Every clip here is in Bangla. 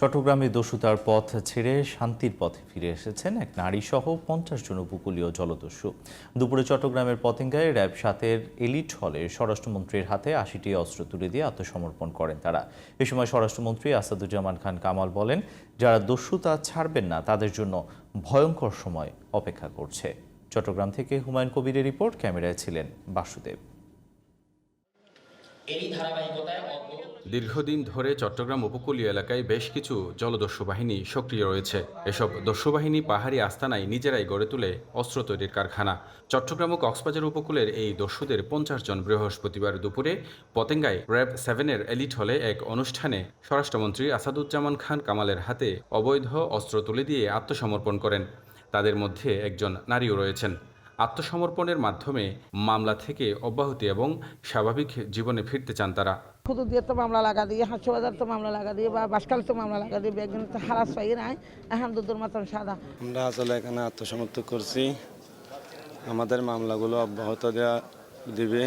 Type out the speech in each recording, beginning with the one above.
চট্টগ্রামে দস্যুতার পথ ছেড়ে শান্তির পথে ফিরে এসেছেন এক নারী সহ পঞ্চাশ জন উপকূলীয় জলদস্যু। দুপুরে চট্টগ্রামের পতেঙ্গায় র্যাব সাতের এলিট হলে স্বরাষ্ট্রমন্ত্রীর হাতে আশিটি অস্ত্র তুলে দিয়ে আত্মসমর্পণ করেন তারা। এ সময় স্বরাষ্ট্রমন্ত্রী আসাদুজ্জামান খান কামাল বলেন, যারা দস্যুতা ছাড়বেন না, তাদের জন্য ভয়ঙ্কর সময় অপেক্ষা করছে। চট্টগ্রাম থেকে হুমায়ুন কবিরের রিপোর্ট, ক্যামেরায় ছিলেন বাসুদেব। দীর্ঘদিন ধরে চট্টগ্রাম উপকূলীয় এলাকায় বেশ কিছু জলদস্যু বাহিনী সক্রিয় রয়েছে। এসব দস্যু বাহিনী পাহাড়ি আস্তানায় নিজেরাই গড়ে তুলে অস্ত্র তৈরির কারখানা। চট্টগ্রাম ও কক্সবাজার উপকূলের এই দস্যুদের পঞ্চাশ জন বৃহস্পতিবার দুপুরে পতেঙ্গায় র্যাব সেভেনের এলিট হলে এক অনুষ্ঠানে স্বরাষ্ট্রমন্ত্রী আসাদুজ্জামান খান কামালের হাতে অবৈধ অস্ত্র তুলে দিয়ে আত্মসমর্পণ করেন। তাদের মধ্যে একজন নারীও রয়েছেন। আত্মসমর্পণের মাধ্যমে মামলা থেকে অব্যাহতি এবং স্বাভাবিক জীবনে ফিরতে চান তারা। খুদু দিয়ে তো মামলা লাগা দিয়ে বাজার তো মামলা লাগা দিয়ে বা বাসকাল তো মামলা লাগা দিয়ে একদিন তো হারাস পাই নাই এখন দুধের মতন সাদা। আমরা আসলে এখানে আত্মসমর্পণ করছি। আমাদের মামলাগুলো অব্যাহত দেওয়া দিবে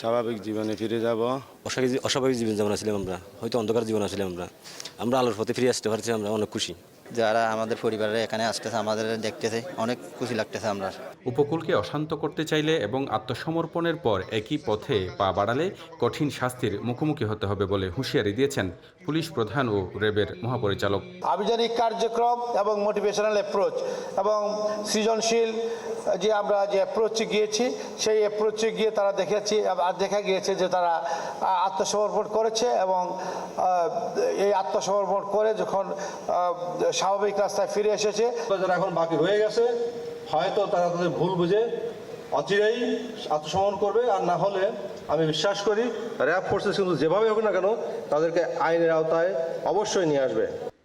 স্বাভাবিক জীবনে ফিরে যাব। অস্বাভাবিক অস্বাভাবিক জীবন যেমন আছিলাম আমরা হয়তো অন্ধকার জীবন আছিলাম আমরা। আমরা আলোর পথে ফিরে আসতে পারছি আমরা অনেক খুশি। যারা আমাদের পরিবারের এখানে আসতেছে আমাদের দেখতেছে অনেক খুশি লাগতেছে আমরা। উপকূলকে অশান্ত করতে চাইলে এবং আত্মসমর্পণের পর একই পথে পা বাড়ালে কঠিন শাস্তির মুখোমুখি হতে হবে বলে হুঁশিয়ারি দিয়েছেন পুলিশ প্রধান ও রেবের মহাপরিচালক। আভিযানিক কার্যক্রম এবং মোটিভেশনাল অ্যাপ্রোচ এবং সৃজনশীল যে আমরা যে অ্যাপ্রোচে গিয়েছি সেই অ্যাপ্রোচে গিয়ে তারা দেখেছি আর দেখা গিয়েছে যে তারা আত্মসমর্পণ করেছে এবং এই আত্মসমর্পণ করে যখন স্বাভাবিক রাস্তায় ফিরে এসেছে। যারা এখন বাকি হয়ে গেছে হয়তো তারা তাদের ভুল বুঝে অচিরেই আত্মসমর্পণ করবে আর না হলে আমি বিশ্বাস করি র্যাব ফোর্সেস কিন্তু যেভাবে হোক না কেন তাদেরকে আইনের আওতায় অবশ্যই নিয়ে আসবে।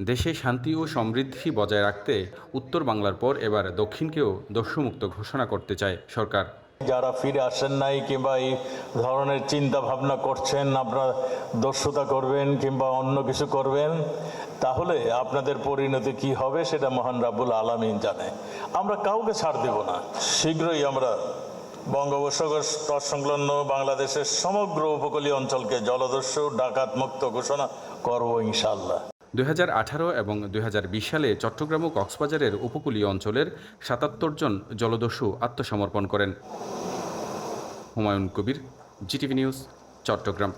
দেশে শান্তি ও সমৃদ্ধি বজায় রাখতে উত্তর বাংলার পর এবার দক্ষিণকেও দস্যুমুক্ত ঘোষণা করতে চায় সরকার। যারা ফিরে আসেন নাই কিংবা এই ধরনের চিন্তা ভাবনা করছেন, আপনারা দস্যুতা করবেন কিংবা অন্য কিছু করবেন, তাহলে আপনাদের পরিণতি কি হবে সেটা মহান রাব্বুল আলামিন জানে। আমরা কাউকে ছাড় দেব না। শীঘ্রই আমরা বঙ্গোপসাগর তট সংলগ্ন বাংলাদেশের সমগ্র উপকূলীয় অঞ্চলকে জলদস্যু, ডাকাত মুক্ত ঘোষণা করব ইনশাল্লাহ দুই হাজার আঠারো এবং দুই হাজার বিশ সালে চট্টগ্রাম ও কক্সবাজারের উপকূলীয় অঞ্চলের সাতাত্তর জন জলদস্যু আত্মসমর্পণ করেন। Humayun Kabir, GTV news, Chattogram.